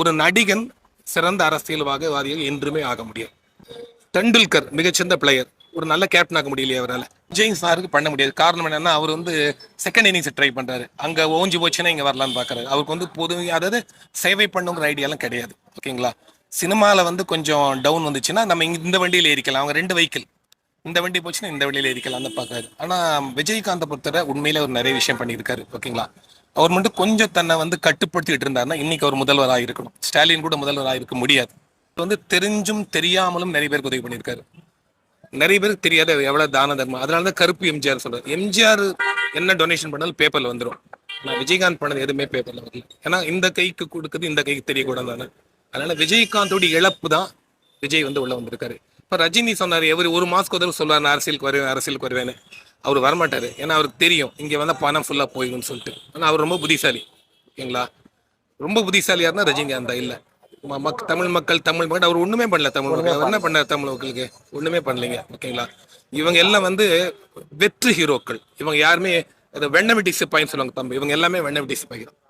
ஒரு நடிகன் சிறந்த அரசியல்வாதிகள் என்றுமே ஆக முடியும். டெண்டுல்கர் மிகச்சிறந்த பிளேயர் ஒரு நல்ல கேப்டன் ஆக முடியலையே அவரால். விஜய் சாருக்கு பண்ண முடியாது. காரணம் என்னன்னா அவர் வந்து செகண்ட் இன்னிங்ஸ் ட்ரை பண்றாரு. அங்க ஓஞ்சி போச்சுன்னா இங்க வரலான்னு பாக்குறாரு. அவருக்கு வந்து பொது அதாவது சேவை பண்ணுங்கிற ஐடியாலாம் கிடையாது. ஓகேங்களா? சினிமாவில் வந்து கொஞ்சம் டவுன் வந்துச்சுன்னா நம்ம இந்த வண்டியில் ஏறிக்கலாம். அவங்க ரெண்டு வெஹிக்கிள் இந்த வண்டி போச்சுன்னா இந்த வண்டியில் ஏறிக்கலாம் தான் பார்க்காரு ஆனால் விஜயகாந்த் பொறுத்தவரை உண்மையில ஒரு நிறைய விஷயம் பண்ணியிருக்காரு. ஓகேங்களா? அவர் மட்டும் கொஞ்சம் தன்னை வந்து கட்டுப்படுத்திட்டு இருந்தாருன்னா இன்னைக்கு அவர் முதல்வராக இருக்கணும். ஸ்டாலின் கூட முதல்வராக இருக்க முடியாது. வந்து தெரிஞ்சும் தெரியாமலும் நிறைய பேருக்கு உதவி பண்ணியிருக்காரு. நிறைய பேருக்கு தெரியாத எவ்வளவு தான தர்மம். அதனால தான் கருப்பு எம்ஜிஆர் சொல்றாரு. எம்ஜிஆர் என்ன டொனேஷன் பண்ணாலும் பேப்பர்ல வந்துடும் நான் விஜயகாந்த் பண்ணது எதுவுமே பேப்பர்ல வரல. ஏன்னா இந்த கைக்கு கொடுக்குறது இந்த கைக்கு தெரியக்கூடாது அதனால விஜயகாந்தோட இழப்பு தான் விஜய் வந்து உள்ள வந்திருக்காரு. இப்ப ரஜினி சொன்னாரு எவரு ஒரு மாதத்துக்கு உதவி சொல்லுவார் நான் அரசியலுக்கு வருவேன் அரசியலுக்கு வருவேன்னு. அவர் வரமாட்டார். ஏன்னா அவருக்கு தெரியும் இங்க வந்தா பணம் ஃபுல்லா போயிடும்னு சொல்லிட்டு. ஆனா அவர் ரொம்ப புத்திசாலி ஓகேங்களா? ரொம்ப புத்திசாலியாக இருந்தால் ரஜினிகாந்த் இல்ல. மக் தமிழ் மக்கள் தமிழ் மக்கள் அவர் ஒண்ணுமே பண்ணல தமிழ் மக்கள். அவர் என்ன பண்ணார் தமிழ் மக்களுக்கு? ஒண்ணுமே பண்ணலைங்க ஓகேங்களா? இவங்க எல்லாம் வந்து வெற்று ஹீரோக்கள். இவங்க யாருமே வெண்ணமிட்டி சிப்பாயின்னு சொல்லுவாங்க தம்பி. இவங்க எல்லாமே வெண்ணமிட்டி சிப்பாய் தான்